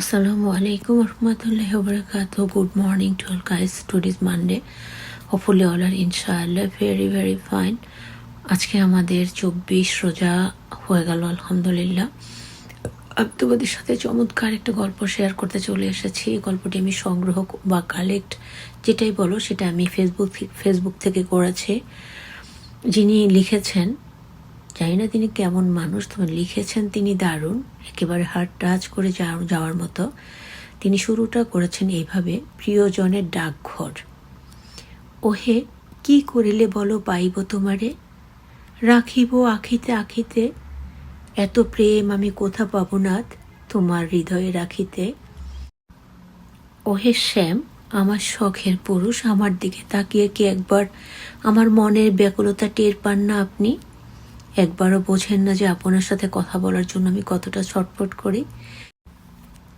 আসসালামু আলাইকুম রহমতুল্লাহ বরকাত good morning to all guys today's Monday hopefully all are ইনশাআল্লাহ ভেরি ভেরি ফাইন আজকে আমাদের চব্বিশ রোজা হয়ে গেল, আলহামদুলিল্লাহ। আমি সাথে চমৎকার একটা গল্প শেয়ার করতে চলে এসেছি। এই গল্পটি আমি সংগ্রহ বা কালেক্ট যেটাই বলো, সেটা আমি ফেসবুক ফেসবুক থেকে করেছি। যিনি লিখেছেন জানি না তিনি কেমন মানুষ, তবে লিখেছেন তিনি দারুণ, একেবারে হার্ট টাচ করে যাওয়ার মতো। তিনি শুরুটা করেছেন এইভাবে, প্রিয়জনের ডাকঘর। ওহে, কি করিলে বলো পাইব তোমারে? রাখিব আখিতে আখিতে, এত প্রেম আমি কোথা পাব নাথ তোমার হৃদয়ে রাখিতে? ওহে শ্যাম, আমার শখের পুরুষ, আমার দিকে তাকিয়ে কি একবার আমার মনের ব্যাকুলতা টের পান না আপনি? একবারও বোঝেন না যে আপনার সাথে কথা বলার জন্য আমি কতটা ছটফট করি।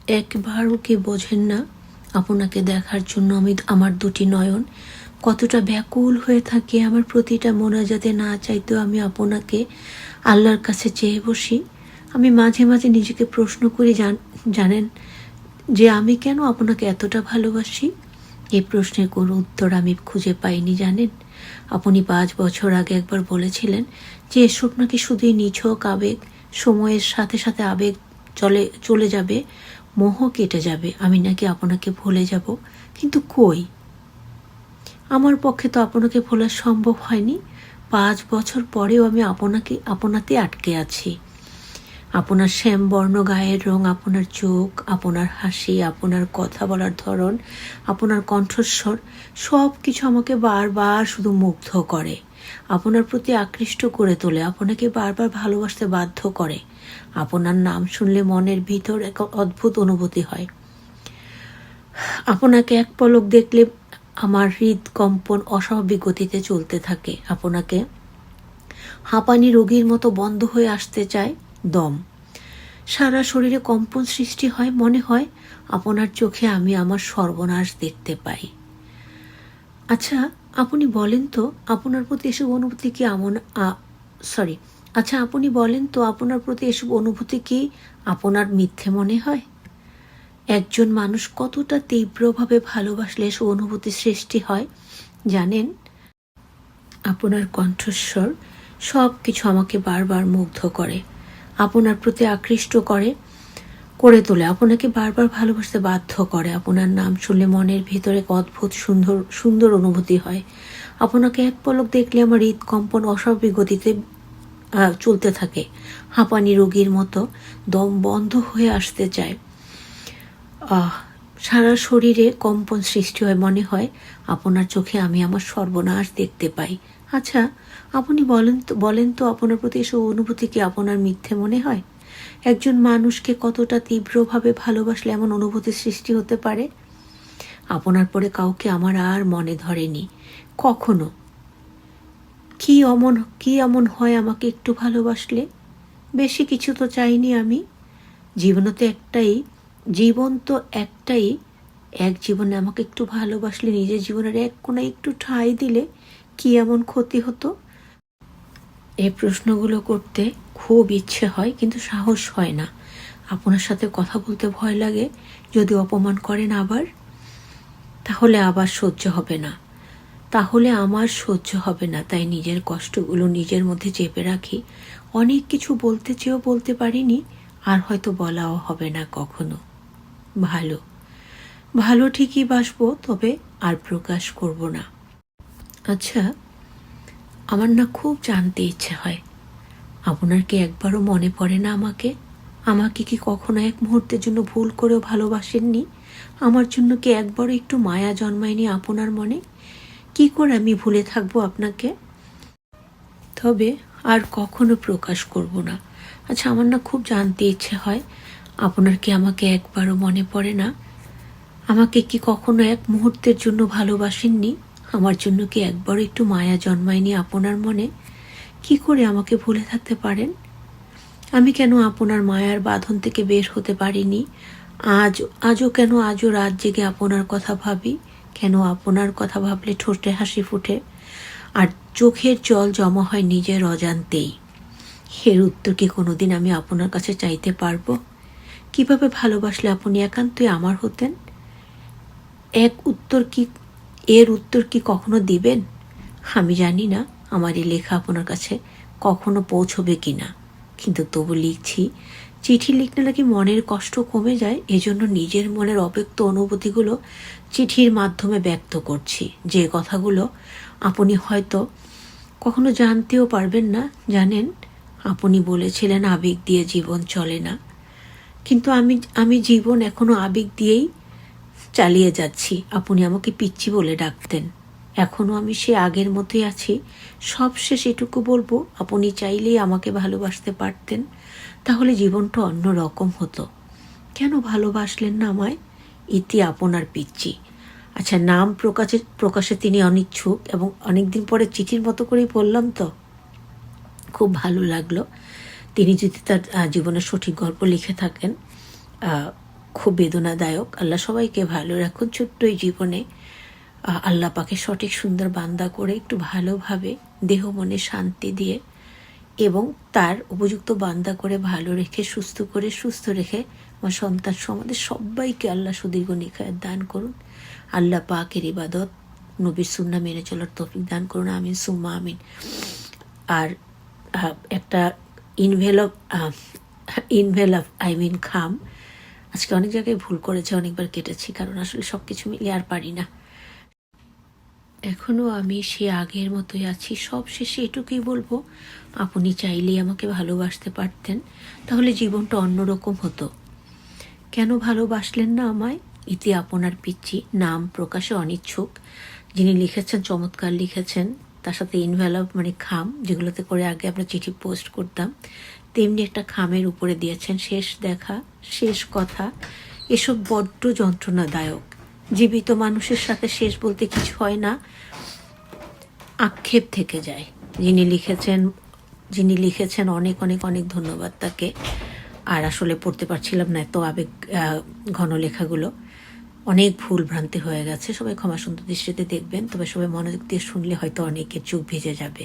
একবারও কি বোঝেন না আপনাকে দেখার জন্য আমি আমার দুটি নয়ন। কতটা ব্যাকুল হয়ে থাকে আমার প্রতিটা মোনাজাতে না চাইতেও আমি আপনাকে আল্লাহর কাছে চেয়ে বসি। আমি মাঝে মাঝে নিজেকে প্রশ্ন করি, জান- জানেন যে আমি কেন আপনাকে এতটা ভালোবাসি? এই প্রশ্নের কোনো উত্তর আমি খুঁজে পাইনি, জানেন? আপনি পাঁচ বছর আগে একবার বলেছিলেন যে এসব নাকি শুধুই নিছক আবেগ, সময়ের সাথে সাথে আবেগ চলে চলে যাবে, মোহ কেটে যাবে। আমি নাকি আপনাকে ভুলে যাব, কিন্তু কই? আমার পক্ষে তো আপনাকে ভোলা সম্ভব হয়নি। পাঁচ বছর পরেও আমি আপনাকে, আপনাতে আটকে আছি। আপনার শ্যামবর্ণ গায়ের রং, আপনার চোখ, আপনার হাসি, আপনার কথা বলার ধরন, আপনার কণ্ঠস্বর সব কিছু আমাকে বারবার শুধু মুগ্ধ করে। আপনার প্রতি আকৃষ্ট করে তোলে, আপনাকে বারবার ভালোবাসতে বাধ্য করে। আপনার নাম শুনলে মনের ভিতর এক অদ্ভুত অনুভূতি হয়। আপনাকে এক পলক দেখলে আমার হৃদকম্পন অস্বাভাবিক গতিতে চলতে থাকে। আপনাকে হাঁপানি রোগীর মতো বন্ধ হয়ে আসতে চায়। দম। সারা শরীরে কম্পন সৃষ্টি হয়, মনে হয় আপনার চোখে আমি আমার সর্বনাশ দেখতে পাই। আচ্ছা আপনি বলেন তো, আপনার প্রতি এসব অনুভূতি কি এমন সরি আচ্ছা আপনি বলেন তো, আপনার প্রতি এসব অনুভূতি কি আপনার মিথ্যে মনে হয়? একজন মানুষ কতটা তীব্রভাবে ভালোবাসলে এসব অনুভূতি সৃষ্টি হয়, জানেন? আপনার কণ্ঠস্বর সব কিছু আমাকে বারবার মুগ্ধ করে। আপনার প্রতি আকৃষ্ট করে করে তোলে। আপনাকে বারবার ভালোবাসতে বাধ্য করে। আপনার নাম শুনলে মনের ভিতরে এক অদ্ভুত সুন্দর সুন্দর অনুভূতি হয়। আপনাকে এক পলক দেখলে আমার হৃদকম্পন অস্বাভাবিক গতিতে চলতে থাকে। হাঁপানি রোগীর মতো দম বন্ধ হয়ে আসতে চায়। সারা শরীরে কম্পন সৃষ্টি হয়। মনে হয়, আপনার চোখে আমি আমার সর্বনাশ দেখতে পাই। আচ্ছা আপনি বলেন তো বলেন তো আপনার প্রতি এসব অনুভূতি কি আপনার মিথ্যে মনে হয়? একজন মানুষকে কতটা তীব্রভাবে ভালোবাসলে এমন অনুভূতি সৃষ্টি হতে পারে? আপনার পরে কাউকে আমার আর মনে ধরেনি। কখনো? কি অমন কি এমন হয় আমাকে একটু ভালোবাসলে? বেশি কিছু তো চাইনি আমি। জীবনে তো একটাই জীবন তো একটাই। এক জীবনে আমাকে একটু ভালোবাসলে নিজের জীবনের এক কোনায় একটু ঠাঁই দিলে কি এমন ক্ষতি হতো? এই প্রশ্নগুলো করতে খুব ইচ্ছে হয়, কিন্তু সাহস হয় না। আপনার সাথে কথা বলতে ভয় লাগে। যদি অপমান করেন আবার, তাহলে আবার সহ্য হবে না। তাহলে আমার সহ্য হবে না, তাই নিজের কষ্টগুলো নিজের মধ্যে চেপে রাখি। অনেক কিছু বলতে চেয়েও বলতে পারিনি, আর হয়তো বলাও হবে না কখনো। ভালো। ভালো ঠিকই বাসবো, তবে আর প্রকাশ করব না। আচ্ছা আমার না খুব জানতে ইচ্ছে হয়। আপনার কি একবারও মনে পড়ে না আমাকে? আমাকে কি কখনো এক মুহূর্তের জন্য ভুল করেও ভালোবাসেননি? আমার জন্য কি একবারও একটু মায়া জন্মায়নি আপনার মনে? কি করে আমি ভুলে থাকব আপনাকে? তবে আর কখনো প্রকাশ করব না। আচ্ছা আমার না খুব জানতে ইচ্ছে হয়, আপনার কি আমাকে একবারও মনে পড়ে না? আমাকে কি কখনো এক মুহূর্তের জন্য ভালোবাসেননি? আমার জন্য কি একবার একটু মায়া জন্মায়নি আপনার মনে? কি করে আমাকে ভুলে থাকতে পারেন? আমি কেন আপনার মায়ার বাঁধন থেকে বের হতে পারিনি? আজ, আজও কেন আজও রাত জেগে আপনার কথা ভাবি? কেন আপনার কথা ভাবলে ঠোঁটে হাসি ফুটে? আর চোখের জল জমা হয় নিজের অজান্তেই। এর উত্তর কি কোনোদিন আমি আপনার কাছে চাইতে পারব? কীভাবে ভালোবাসলে আপনি একান্তই আমার হতেন? এক উত্তর কি এর উত্তর কি কখনো দিবেন? আমি জানি না, আমার এই লেখা আপনার কাছে কখনো পৌঁছবে কি না কিন্তু তবু লিখছি, চিঠি লিখলে নাকি মনের কষ্ট কমে যায়, এজন্য নিজের মনের অব্যক্ত অনুভূতিগুলো চিঠির মাধ্যমে ব্যক্ত করছি। যে কথাগুলো আপনি হয়তো কখনো জানতেও পারবেন না, জানেন, আপনি বলেছিলেন আবেগ দিয়ে জীবন চলে না। কিন্তু আমি আমি জীবন এখনও আবেগ দিয়েই চালিয়ে যাচ্ছি। আপনি আমাকে পিচ্ছি বলে ডাকতেন। এখনও আমি সে আগের মতোই আছি। সব শেষ এটুকু বলব, আপনি চাইলেই আমাকে ভালোবাসতে পারতেন। তাহলে জীবনটা অন্য রকম হতো। কেন ভালোবাসলেন না আমায়? ইতি আপনার পিচ্ছি আচ্ছা নাম প্রকাশে প্রকাশে তিনি অনিচ্ছুক এবং অনেকদিন পরে চিঠির মতো করেই বললাম তো। খুব ভালো লাগল। তিনি যদি তার জীবনের সঠিক গল্প লিখে থাকেন খুব বেদনাদায়ক। আল্লাহ সবাইকে ভালো রাখুন ছোট্ট এই জীবনে আল্লাহ পাকে সঠিক সুন্দর বান্দা করে একটু ভালোভাবে দেহ মনে শান্তি দিয়ে এবং তার উপযুক্ত বান্দা করে ভালো রেখে, সুস্থ করে, সুস্থ রেখে আমার সন্তান সমাজের সবাইকে আল্লাহ সুদীর্ঘ নিখায়াত দান করুন। আল্লাহ পাকের ইবাদত নবীর সুন্না মেনে চলার তৌফিক দান করুন। আমিন, সুম্মা আমিন। আর একটা ইনভেলপ ইনভেলপ আই মিন খাম আজকে অনেক জায়গায় ভুল করেছে, অনেকবার কেটেছি, কারণ আসলে সব কিছু মিলিয়ে আর পারি না। এখনও আমি সে আগের মতোই আছি। সব শেষে এটুকুই বলব, আপনি চাইলেই আমাকে ভালোবাসতে পারতেন, তাহলে জীবনটা অন্যরকম হতো। কেন ভালোবাসলেন না আমায়? ইতি আপনার পিচ্ছি নাম প্রকাশে অনিচ্ছুক। যিনি লিখেছেন, চমৎকার লিখেছেন, তার সাথে ইনভেলপ মানে খাম, যেগুলোতে করে আগে আমরা চিঠি পোস্ট করতাম। তেমনি একটা খামের উপরে দিয়েছেন শেষ দেখা, শেষ কথা। এসব বড্ড যন্ত্রণাদায়ক। জীবিত মানুষের সাথে শেষ বলতে কিছু হয় না। আক্ষেপ থেকে যায়। যিনি লিখেছেন যিনি লিখেছেন অনেক অনেক অনেক ধন্যবাদ তাকে। আর আসলে পড়তে পারছিলাম না এত আবেগ ঘন লেখাগুলো। অনেক ভুল ভ্রান্তি হয়ে গেছে। সবাই ক্ষমা সুন্দর দৃষ্টিতে দেখবেন, তবে সবাই মনোযোগ দিয়ে শুনলে হয়তো অনেকের চোখ ভিজে যাবে।